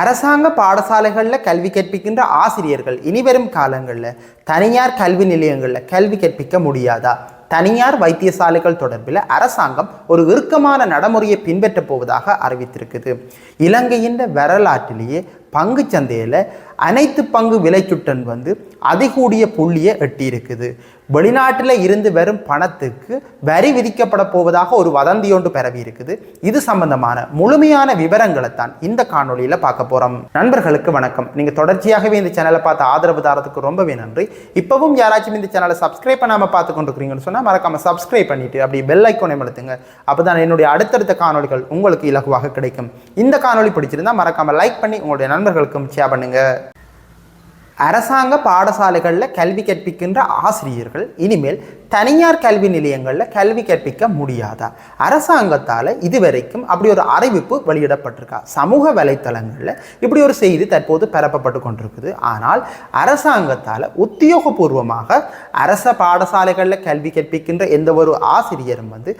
அரசாங்க பாடசாலைகளில் கல்வி கற்பிக்கின்ற ஆசிரியர்கள் இனிவரும் காலங்களில் தனியார் கல்வி நிலையங்களில் கல்வி கற்பிக்க முடியாதா? தனியார் வைத்தியசாலைகள் தொடர்பில் அரசாங்கம் ஒரு இறுக்கமான நடைமுறையை பின்பற்றப் போவதாக அறிவித்திருக்குது. இலங்கையின் வரலாற்றிலேயே பங்கு சந்தையில் அனைத்து பங்கு விலைச்சுட்டன் வந்து அதிகூடிய புள்ளியை எட்டியிருக்குது. வெளிநாட்டில் இருந்து வரும் பணத்துக்கு வரி விதிக்கப்பட போவதாக ஒரு வதந்தியொன்று பரவி இருக்குது. இது சம்பந்தமான முழுமையான விவரங்களை தான் இந்த காணொளியில் பார்க்க போகிறோம் நண்பர்களுக்கு வணக்கம். நீங்கள் தொடர்ச்சியாகவே இந்த சேனலை பார்த்து ஆதரவு தாரத்துக்கு ரொம்பவே நன்றி. இப்போவும் யாராச்சும் இந்த சேனலை சப்ஸ்கிரைப் பண்ணாமல் பார்த்து கொண்டிருக்கிறீங்கன்னு சொன்னால் மறக்காமல் சப்ஸ்கிரைப் பண்ணிட்டு அப்படி பெல் ஐக்கோனை அழுத்துங்க அப்போ தான் என்னுடைய அடுத்தடுத்த காணொளிகள் உங்களுக்கு இலகுவாக கிடைக்கும். இந்த காணொளி பிடிச்சிருந்தா மறக்காமல் லைக் பண்ணி உங்களுடைய நண்பர்களுக்கும் ஷேர் பண்ணுங்கள் அரசாங்க பாடசாலைகளில் கல்வி கற்பிக்கின்ற ஆசிரியர்கள் இனிமேல் தனியார் கல்வி நிலையங்களில் கல்வி கற்பிக்க முடியாதா? அரசாங்கத்தால் இதுவரைக்கும் அப்படி ஒரு அறிவிப்பு வெளியிடப்பட்டிருக்கா? சமூக வலைத்தளங்களில் இப்படி ஒரு செய்தி தற்போது பரப்பப்பட்டு கொண்டிருக்குது. ஆனால் அரசாங்கத்தால் உத்தியோகபூர்வமாக அரச பாடசாலைகளில் கல்வி கற்பிக்கின்ற எந்த ஒரு ஆசிரியரும் வந்து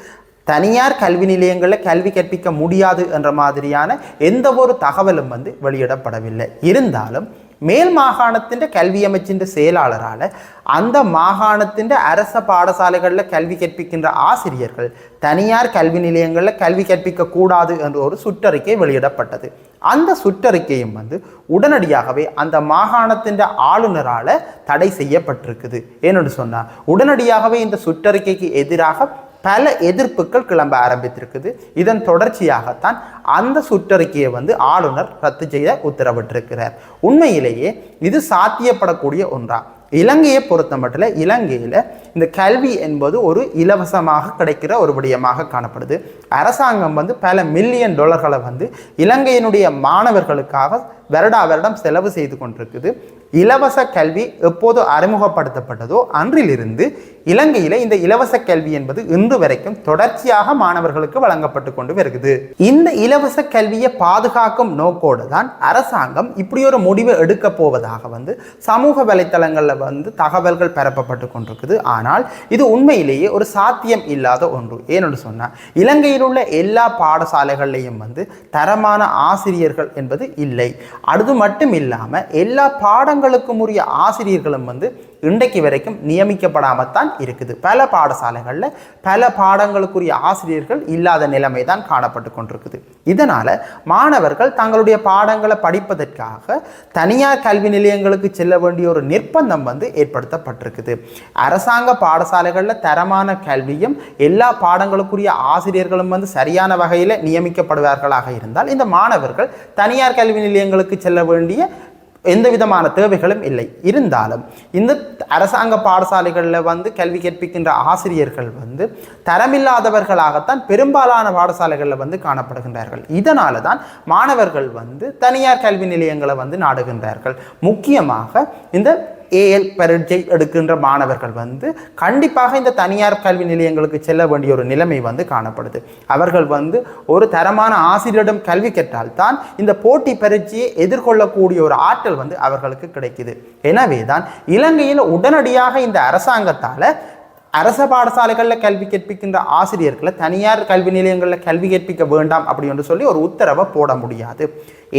தனியார் கல்வி நிலையங்களில் கல்வி கற்பிக்க முடியாது என்ற மாதிரியான எந்த ஒரு தகவலும் வந்து வெளியிடப்படவில்லை. இருந்தாலும் மேல் மாகாணத்தின் கல்வி அமைச்சின் செயலாளரால் அந்த மாகாணத்தின் அரச பாடசாலைகளில் கல்வி கற்பிக்கின்ற ஆசிரியர்கள் தனியார் கல்வி நிலையங்களில் கல்வி கற்பிக்க கூடாது என்ற ஒரு சுற்றறிக்கை வெளியிடப்பட்டது. அந்த சுற்றறிக்கையும் வந்து உடனடியாகவே அந்த மாகாணத்தின் ஆளுநரால் தடை செய்யப்பட்டிருக்குது. ஏன்னு சொன்னால் உடனடியாகவே இந்த சுற்றறிக்கைக்கு எதிராக பல எதிர்ப்புகள் கிளம்ப ஆரம்பித்திருக்குது. இதன் தொடர்ச்சியாகத்தான் அந்த சுற்றறிக்கையை வந்து ஆளுநர் ரத்து செய்ய உத்தரவிட்டிருக்கிறார். உண்மையிலேயே இது சாத்தியப்படக்கூடிய ஒன்றா? இலங்கையை பொறுத்த மட்டும் இலங்கையில் இந்த கல்வி என்பது ஒரு இலவசமாக கிடைக்கிற ஒரு விடயமாக காணப்படுது. அரசாங்கம் வந்து பல மில்லியன் டாலர்களை வந்து இலங்கையினுடைய மாணவர்களுக்காக வருடா வருடம் செலவு செய்து கொண்டிருக்குது. இலவச கல்வி எப்போது அறிமுகப்படுத்தப்பட்டதோ அன்றிலிருந்து இலங்கையில் இந்த இலவச கல்வி என்பது இன்று வரைக்கும் தொடர்ச்சியாக மாணவர்களுக்கு வழங்கப்பட்டு கொண்டு வருகிறது. இந்த இலவச கல்வியை பாதுகாக்கும் நோக்கோடு தான் அரசாங்கம் இப்படி ஒரு முடிவை எடுக்க போவதாக வந்து சமூக வலைத்தளங்களில் வந்து தகவல்கள் பரப்பப்பட்டு கொண்டிருக்குது. ஆனால் இது உண்மையிலேயே ஒரு சாத்தியம் இல்லாத ஒன்று. ஏன்னு சொன்னால் இலங்கையில் உள்ள எல்லா பாடசாலைகள்லையும் வந்து தரமான ஆசிரியர்கள் என்பது இல்லை. அது மட்டும் இல்லாமல் எல்லா பாடங்கள் பாடங்களுக்கும் உரிய ஆசிரியர்களும் வந்து இன்றைக்கு வரைக்கும் நியமிக்கப்படாமல் தான் இருக்குது. பல பாடசாலைகளில் பல பாடங்களுக்குரிய ஆசிரியர்கள் இல்லாத நிலைமை தான் காணப்பட்டு கொண்டிருக்குது. இதனால் மாணவர்கள் தங்களுடைய பாடங்களை படிப்பதற்காக தனியார் கல்வி நிலையங்களுக்கு செல்ல வேண்டிய ஒரு நிர்பந்தம் வந்து ஏற்படுத்தப்பட்டிருக்குது. அரசாங்க பாடசாலைகளில் தரமான கல்வியும் எல்லா பாடங்களுக்குரிய ஆசிரியர்களும் வந்து சரியான வகையில் நியமிக்கப்படுவார்களாக இருந்தால் இந்த மாணவர்கள் தனியார் கல்வி நிலையங்களுக்கு செல்ல வேண்டிய எந்த விதமான தேவைகளும் இல்லை. இருந்தாலும் இந்த அரசாங்க பாடசாலைகளில் வந்து கல்வி கற்பிக்கின்ற ஆசிரியர்கள் வந்து தரமில்லாதவர்களாகத்தான் பெரும்பாலான பாடசாலைகளில் வந்து காணப்படுகின்றார்கள். இதனால தான் மாணவர்கள் வந்து தனியார் கல்வி நிலையங்களை வந்து நாடுகின்றார்கள். முக்கியமாக இந்த ஏஎல் பரீட்சை எடுக்கின்ற மாணவர்கள் வந்து கண்டிப்பாக இந்த தனியார் கல்வி நிலையங்களுக்கு செல்ல வேண்டிய ஒரு நிலைமை வந்து காணப்படுது. அவர்கள் வந்து ஒரு தரமான ஆசிரியரிடம் கல்வி கற்றால் தான் இந்த போட்டி பரீட்சையை எதிர்கொள்ளக்கூடிய ஒரு ஆற்றல் வந்து அவர்களுக்கு கிடைக்குது. எனவே தான் இலங்கையில் உடனடியாக இந்த அரசாங்கத்தால் அரச பாடசாலைகளில் கல்வி கற்பிக்கின்ற ஆசிரியர்களை தனியார் கல்வி நிலையங்களில் கல்வி கற்பிக்க வேண்டாம் அப்படின்னு சொல்லி ஒரு உத்தரவை போட முடியாது.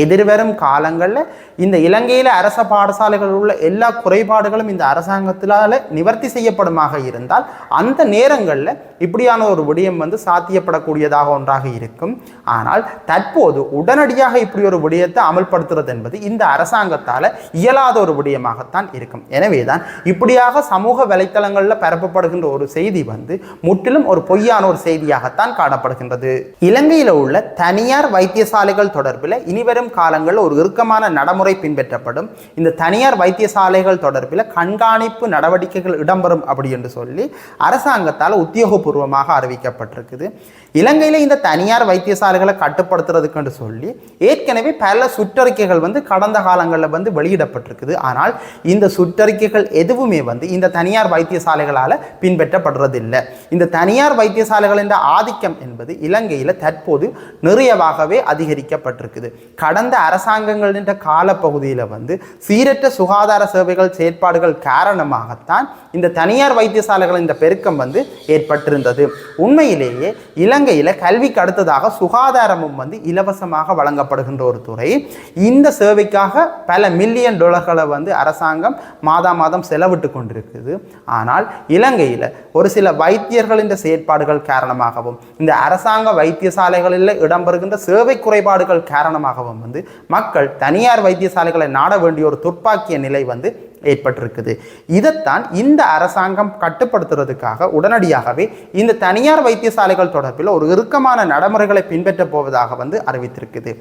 எதிர்வரும் காலங்களில் இந்த இலங்கையில் அரச பாடசாலைகளில் உள்ள எல்லா குறைபாடுகளும் இந்த அரசாங்கத்தினால் நிவர்த்தி செய்யப்படுமாக இருந்தால் அந்த நேரங்களில் இப்படியான ஒரு விடயம் வந்து சாத்தியப்படக்கூடியதாக ஒன்றாக இருக்கும். ஆனால் தற்போது உடனடியாக இப்படி ஒரு விடயத்தை அமல்படுத்துறது என்பது இந்த அரசாங்கத்தால் இயலாத ஒரு விடயமாகத்தான் இருக்கும். எனவே தான் இப்படியாக சமூக வலைத்தளங்களில் பரப்பப்படுகின்ற ஒரு செய்தி வந்து முற்றிலும் ஒரு பொய்யான ஒரு செய்தியாகத்தான் காணப்படுகின்றது. இலங்கையில் உள்ள தனியார் வைத்தியசாலைகள் தொடர்பில் இனிவரும் காலங்களில் ஒரு இறுக்கமான நடைமுறை பின்பற்றப்படும். இந்த தனியார் வைத்தியசாலைகள் தொடர்பில் கண்காணிப்பு நடவடிக்கைகள் இடம்பெறும் அப்படி என்று சொல்லி அரசாங்கத்தால் உத்தியோகபூர்வமாக அறிவிக்கப்பட்டிருக்குது. இலங்கையில் இந்த தனியார் வைத்தியசாலைகளை கட்டுப்படுத்துறதுக்குன்னு சொல்லி ஏற்கனவே பல சுற்றறிக்கைகள் வந்து கடந்த காலங்களில் வந்து வெளியிடப்பட்டிருக்குது. ஆனால் இந்த சுற்றறிக்கைகள் எதுவுமே வந்து இந்த தனியார் வைத்தியசாலைகளால் பின் பின்பற்றப்படுறதில்லை. இந்த தனியார் வைத்தியசாலைகளின் ஆதிக்கம் என்பது இலங்கையில் தற்போது நிறையவாகவே அதிகரிக்கப்பட்டிருக்குது. கடந்த அரசாங்கங்களின் காலப்பகுதியில் வந்து சீரற்ற சுகாதார சேவைகள் செயற்பாடுகள் காரணமாகத்தான் இந்த தனியார் வைத்தியசாலைகளின் இந்த பெருக்கம் வந்து ஏற்பட்டிருந்தது. உண்மையிலேயே இலங்கையில் கல்விக்கு அடுத்ததாக சுகாதாரமும் வந்து இலவசமாக வழங்கப்படுகின்ற ஒரு துறை. இந்த சேவைக்காக பல மில்லியன் டாலர்களை வந்து அரசாங்கம் மாதா மாதம் செலவிட்டு கொண்டிருக்குது. ஆனால் இலங்கையில் ஒரு சில வைத்தியர்களின் செயற்பாடுகள் காரணமாகவும் இந்த அரசாங்க வைத்தியசாலைகளில் இடம்பெறுகின்ற சேவை குறைபாடுகள் காரணமாகவும் வந்து மக்கள் தனியார் வைத்தியசாலைகளை நாட வேண்டிய ஒரு துப்பாக்கிய நிலை வந்து ஏற்பட்டிருக்குது. இதைத்தான் இந்த அரசாங்கம் கட்டுப்படுத்துறதுக்காக உடனடியாகவே இந்த தனியார் வைத்தியசாலைகள் தொடர்பில் ஒரு இறுக்கமான நடைமுறைகளை பின்பற்றப் போவதாக வந்து அறிவித்திருக்குது.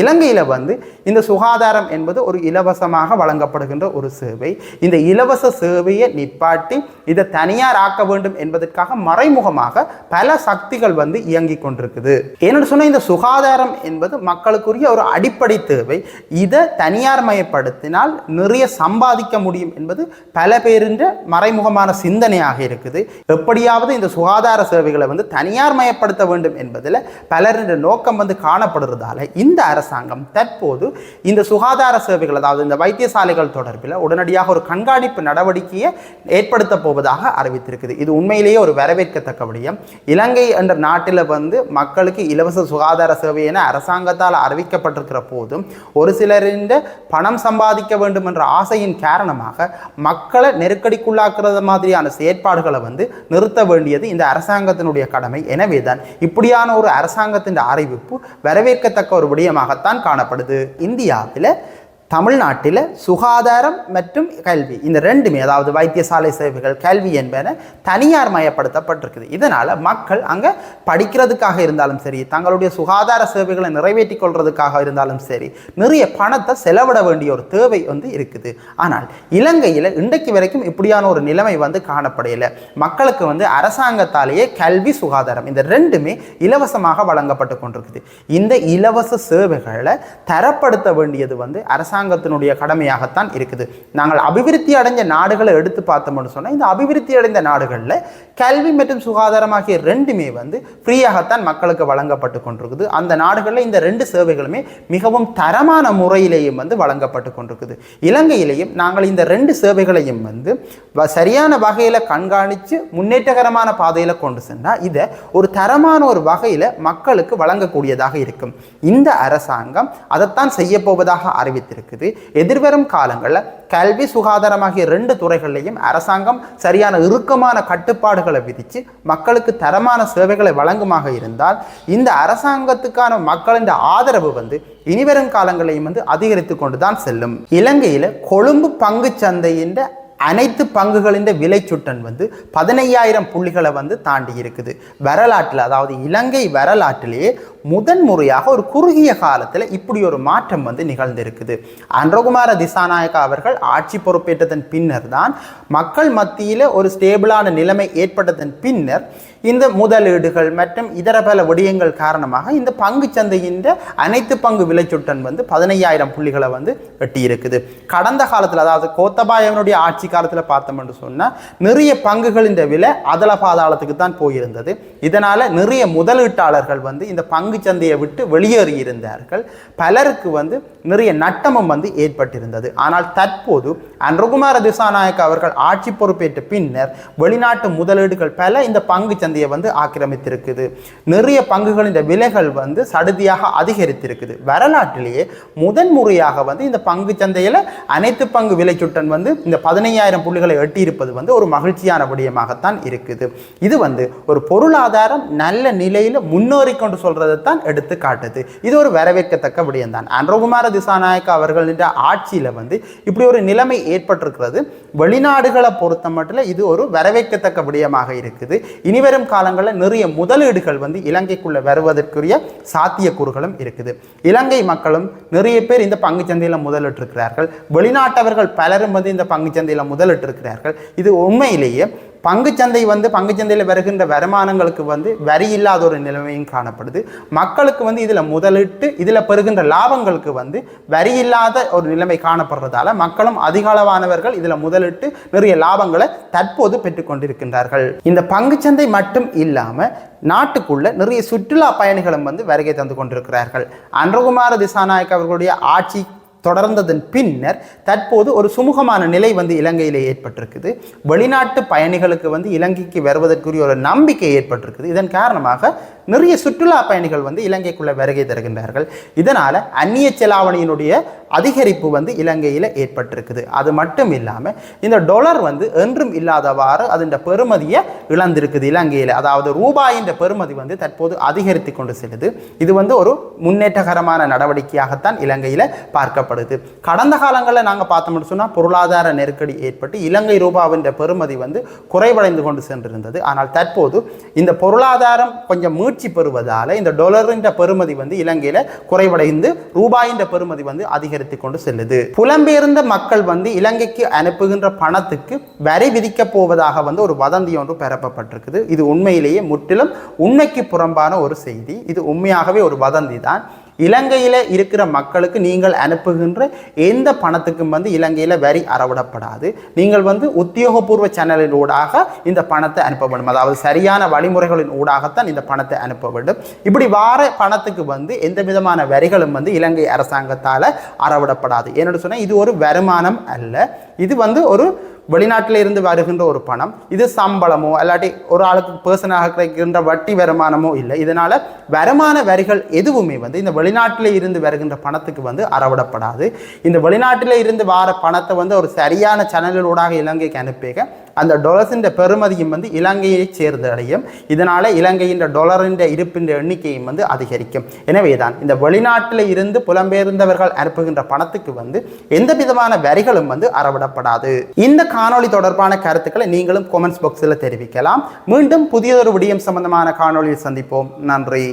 இலங்கையில் வந்து இந்த சுகாதாரம் என்பது ஒரு இலவசமாக வழங்கப்படுகின்ற ஒரு சேவை. இந்த இலவச சேவையை நிப்பாட்டி இதை தனியார் ஆக்க வேண்டும் என்பதற்காக மறைமுகமாக பல சக்திகள் வந்து இயங்கிக் கொண்டிருக்குது. என்னோட சொன்ன இந்த சுகாதாரம் என்பது மக்களுக்குரிய ஒரு அடிப்படை தேவை. இதை தனியார் மயப்படுத்தினால் நிறைய சம்பாதிக்க முடியும். என்பது பல பேரின்ற மறைமுகமான சிந்தனையாக இருக்குது. எப்படியாவது இந்த சுகாதார சேவைகளை வந்து தனியார் மயப்படுத்த வேண்டும் என்பதில் பலரின்ற நோக்கம் வந்து காணப்படுறதால இந்த அரசாங்கம் தற்போது இந்த சுகாதார சேவைகள் அதாவது இந்த வைத்தியசாலைகள் தொடர்பில் உடனடியாக ஒரு கண்காணிப்பு நடவடிக்கையை ஏற்படுத்த போவதாக அறிவித்திருக்குது. இது உண்மையிலேயே ஒரு வரவேற்கத்தக்க விடயம். இலங்கை என்ற நாட்டில் வந்து மக்களுக்கு இலவச சுகாதார சேவை என அரசாங்கத்தால் அறிவிக்கப்பட்டிருக்கிற போதும் ஒரு சிலரின் பணம் சம்பாதிக்க வேண்டும் என்ற ஆசையின் காரணமாக மக்களை நெருக்கடிக்குள்ளாக்குறது மாதிரியான செயற்பாடுகளை வந்து நிறுத்த வேண்டியது இந்த அரசாங்கத்தினுடைய கடமை. எனவே தான் இப்படியான ஒரு அரசாங்கத்தின் அறிவிப்பு வரவேற்கத்தக்க ஒரு விடயமாகத்தான் காணப்படுது. இந்தியாவில் தமிழ்நாட்டில் சுகாதாரம் மற்றும் கல்வி இந்த ரெண்டுமே அதாவது வைத்தியசாலை சேவைகள் கல்வி என்பன தனியார் மயப்படுத்தப்பட்டிருக்குது. இதனால் மக்கள் அங்கே படிக்கிறதுக்காக இருந்தாலும் சரி தங்களுடைய சுகாதார சேவைகளை நிறைவேற்றி கொள்வதுக்காக இருந்தாலும் சரி நிறைய பணத்தை செலவிட வேண்டிய ஒரு தேவை வந்து இருக்குது. ஆனால் இலங்கையில் இன்றைக்கு வரைக்கும் இப்படியான ஒரு நிலைமை வந்து காணப்படையலை மக்களுக்கு வந்து அரசாங்கத்தாலேயே கல்வி சுகாதாரம் இந்த ரெண்டுமே இலவசமாக வழங்கப்பட்டு கொண்டிருக்குது. இந்த இலவச சேவைகளை தரப்படுத்த வேண்டியது வந்து அரசாங்க அரசாங்கத்தினுடைய கடமையாகத்தான் இருக்குது. நாங்கள் அபிவிருத்தி அடைஞ்ச நாடுகளை எடுத்து பார்த்தோம்னு சொன்னால் இந்த அபிவிருத்தி அடைந்த நாடுகளில் கல்வி மற்றும் சுகாதாரம் ஆகிய ரெண்டுமே வந்து ஃப்ரீயாகத்தான் மக்களுக்கு வழங்கப்பட்டு கொண்டிருக்குது. அந்த நாடுகளில் இந்த ரெண்டு சேவைகளுமே மிகவும் தரமான முறையிலேயும் வந்து வழங்கப்பட்டு கொண்டிருக்குது. இலங்கையிலேயும் நாங்கள் இந்த ரெண்டு சேவைகளையும் வந்து வ- சரியான வகையில் கண்காணித்து முன்னேற்றகரமான பாதையில் கொண்டு சென்றால் இதை ஒரு தரமான ஒரு வகையில் மக்களுக்கு வழங்கக்கூடியதாக இருக்கும். இந்த அரசாங்கம் அதைத்தான் செய்யப்போவதாக அறிவித்திருக்கு இருக்குது எதிர்வரும் காலங்களில் கல்வி சுகாதாரம் ஆகிய ரெண்டு துறைகளிலையும் அரசாங்கம் சரியான இறுக்கமான கட்டுப்பாடுகளை விதித்து மக்களுக்கு தரமான சேவைகளை வழங்குமாக இருந்தால் இந்த அரசாங்கத்துக்கான மக்களின் ஆதரவு வந்து இனிவரும் காலங்களையும் வந்து அதிகரித்து கொண்டு தான் செல்லும். இலங்கையில் கொழும்பு பங்கு சந்தையின் அனைத்து பங்குகளின் விலை சுட்டன் வந்து பதினையாயிரம் புள்ளிகளை வந்து தாண்டி இருக்குது. வரலாற்றில் அதாவது இலங்கை வரலாற்றிலேயே முதன் முறையாக ஒரு குறுகிய காலத்தில் இப்படி ஒரு மாற்றம் வந்து நிகழ்ந்திருக்குது. அன்றகுமார திசாநாயக்கா அவர்கள் ஆட்சி பொறுப்பேற்றதன் பின்னர் தான் மக்கள் மத்தியில் ஒரு ஸ்டேபிளான நிலைமை ஏற்பட்டதன் பின்னர் இந்த முதலீடுகள் மற்றும் இதர பல விடயங்கள் காரணமாக இந்த பங்கு சந்தையின் அனைத்து பங்கு விலைச்சுட்டன் வந்து பதினையாயிரம் புள்ளிகளை வந்து எட்டியிருக்குது. கடந்த காலத்தில் அதாவது கோத்தபாயவனுடைய ஆட்சி காலத்தில் பார்த்தோம்னு சொன்னால் நிறைய பங்குகளின் விலை அதல பாதாளத்துக்கு தான் போயிருந்தது. இதனால் நிறைய முதலீட்டாளர்கள் வந்து இந்த பங்கு சந்தையை விட்டு வெளியேறி இருந்தார்கள். பலருக்கு வந்து நிறைய நட்டமும் வந்து ஏற்பட்டிருந்தது. ஆனால் தற்போது அன்றுகுமார திசாநாயக் அவர்கள் ஆட்சி பொறுப்பேற்ற பின்னர் வெளிநாட்டு முதலீடுகள் பல இந்த பங்கு சந்தையை வந்து ஆக்கிரமித்திருக்குது. நிறைய பங்குகளின் விலைகள் வந்து சடுதியாக அதிகரித்திருக்குது. வரலாற்றிலேயே முதன் முறையாக வந்து இந்த பங்கு சந்தையில் அனைத்து பங்கு விலைச்சுட்டன் வந்து இந்த பதினையாயிரம் புள்ளிகளை எட்டியிருப்பது வந்து ஒரு மகிழ்ச்சியான விடயமாகத்தான் இருக்குது. இது வந்து ஒரு பொருளாதாரம் நல்ல நிலையில் முன்னேறி கொண்டு சொல்றதை தான் எடுத்து காட்டுது. இது ஒரு வரவேற்கத்தக்க விடயம்தான். அன்றகுமார திசாநாயக்க அவர்களின் ஆட்சியில் வந்து இப்படி ஒரு நிலைமை ஏற்பட்டிருக்கிறது. வெளிநாடுகளை பொறுத்த மட்டும் இது ஒரு வரவேற்கத்தக்க விடயமாக இருக்குது. இனிவரும் காலங்களில் நிறைய முதலீடுகள் வந்து இலங்கைக்குள்ள வருவதற்குரிய சாத்தியக்கூறுகளும் இருக்குது. இலங்கை மக்களும் நிறைய பேர் இந்த பங்குச்சந்தையில் முதலிட்டிருக்கிறார்கள். வெளிநாட்டவர்கள் பலரும் வந்து இந்த பங்குச்சந்தையில் முதலிட்டிருக்கிறார்கள். இது உண்மையிலேயே பங்குச்சந்தை வந்து பங்குச்சந்தையில் வருகின்ற வருமானங்களுக்கு வந்து வரி இல்லாத ஒரு நிலைமையும் காணப்படுது. மக்களுக்கு வந்து இதில் முதலிட்டு இதில் பெறுகின்ற லாபங்களுக்கு வந்து வரி இல்லாத ஒரு நிலைமை காணப்படுறதால மக்களும் அதிகளவானவர்கள் இதில் முதலிட்டு நிறைய லாபங்களை தற்போது பெற்றுக்கொண்டிருக்கின்றார்கள். இந்த பங்குச்சந்தை மட்டும் இல்லாமல் நாட்டுக்குள்ள நிறைய சுற்றுலா பயணிகளும் வந்து வருகை தந்து கொண்டிருக்கிறார்கள். அன்றகுமார திசாநாயக் அவர்களுடைய ஆட்சி தொடர்ந்ததன் பின்னர் தற்போது ஒரு சுமூகமான நிலை வந்து இலங்கையில் ஏற்பட்டிருக்குது. வெளிநாட்டு பயணிகளுக்கு வந்து இலங்கைக்கு வருவதற்குரிய ஒரு நம்பிக்கை ஏற்பட்டிருக்குது. இதன் காரணமாக நிறைய சுற்றுலா பயணிகள் வந்து இலங்கைக்குள்ள வருகை தருகின்றார்கள். இதனால் அந்நிய செலாவணியினுடைய அதிகரிப்பு வந்து இலங்கையில் ஏற்பட்டிருக்குது. அது மட்டும் இல்லாமல் இந்த டொலர் வந்து என்றும் இல்லாதவாறு அதன் பெருமதியை இழந்திருக்குது இலங்கையில். அதாவது ரூபாயின் பெருமதி வந்து தற்போது அதிகரித்து கொண்டு செல்லுது. இது வந்து ஒரு முன்னேற்றகரமான நடவடிக்கையாகத்தான் இலங்கையில் பார்க்கப்படுது. கடந்த காலங்களில் நாங்கள் பார்த்தோம்னு சொன்னால் பொருளாதார நெருக்கடி ஏற்பட்டு இலங்கை ரூபாவின் பெருமதி வந்து குறைவடைந்து கொண்டு சென்றிருந்தது. ஆனால் தற்போது இந்த பொருளாதாரம் கொஞ்சம் மீட்சி பெறுவதால் இந்த டொலரின் பெறுமதி வந்து இலங்கையில் குறைவடைந்து ரூபாயின் பெறுமதி வந்து அதிகரித்து கொண்டு செல்லுது. புலம்பெயர்ந்த மக்கள் வந்து இலங்கைக்கு அனுப்புகின்ற பணத்துக்கு வரி விதிக்கப் போவதாக வந்து ஒரு வதந்தி ஒன்று பரப்பப்பட்டிருக்குது இது உண்மையிலேயே முற்றிலும் உண்மைக்கு புறம்பான ஒரு செய்தி. இது உண்மையாகவே ஒரு வதந்தி தான் இலங்கையில் இருக்கிற மக்களுக்கு நீங்கள் அனுப்புகின்ற எந்த பணத்துக்கும் வந்து இலங்கையில் வரி அறவிடப்படாது. நீங்கள் வந்து உத்தியோகபூர்வ சேனலின் ஊடாக இந்த பணத்தை அனுப்ப வேண்டும். அதாவது சரியான வழிமுறைகளின் ஊடாகத்தான் இந்த பணத்தை அனுப்ப வேண்டும். இப்படி வார பணத்துக்கு வந்து எந்த விதமான வரிகளும் வந்து இலங்கை அரசாங்கத்தால் அறவிடப்படாது. என்னோட சொன்னால் இது ஒரு வருமானம் அல்ல. இது வந்து ஒரு வெளிநாட்டில் இருந்து வருகின்ற ஒரு பணம் இது சம்பளமோ இல்லாட்டி ஒரு ஆளுக்கு பர்சனாக கிடைக்கின்ற வட்டி வருமானமோ இல்லை. இதனால் வருமான வரிகள் எதுவுமே வந்து இந்த வெளிநாட்டில் இருந்து வருகின்ற பணத்துக்கு வந்து அறவிடப்படாது. இந்த வெளிநாட்டில் இருந்து வார பணத்தை வந்து ஒரு சரியான சேனலினூடாக இலங்கைக்கு அனுப்பிக்க அந்த டொலர்ஸின் பெறுமதியும் வந்து இலங்கையை சேர்ந்தடையும். இதனால் இலங்கையின் டொலரின் இருப்பின் எண்ணிக்கையும் வந்து அதிகரிக்கும். எனவே தான் இந்த வெளிநாட்டில் இருந்து புலம்பெயர்ந்தவர்கள் அனுப்புகின்ற பணத்துக்கு வந்து எந்த விதமான வரிகளும் வந்து அறவிடப்படாது. இந்த காணொளி தொடர்பான கருத்துக்களை நீங்களும் கொமெண்ட்ஸ் பாக்ஸில் தெரிவிக்கலாம். மீண்டும் புதியதொரு விடியம் சம்பந்தமான காணொளியில் சந்திப்போம். நன்றி.